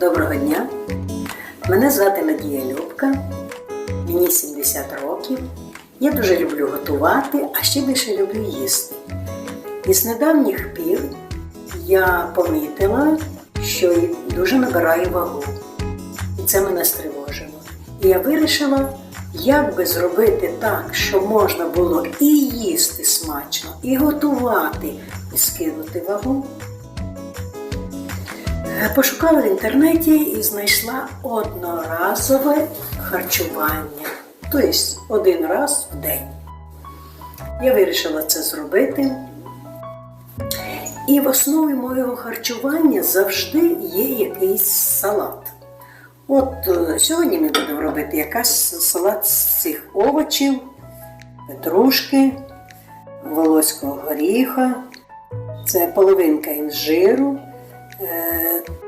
Доброго дня! Мене звати Надія Любка, мені 70 років. Я дуже люблю готувати, а ще більше люблю їсти. І з недавніх пір я помітила, що дуже набираю вагу. І це мене стривожило. І я вирішила, як би зробити так, щоб можна було і їсти смачно, і готувати, і скинути вагу. Е, Пошукала в інтернеті і знайшла одноразове харчування, тобто один раз в день. Я вирішила це зробити. І в основі моєго харчування завжди є якийсь салат. От е, сьогодні ми будемо робити якась салат з цих овочів, петрушки, волоського горіха, це половинка інжиру, え。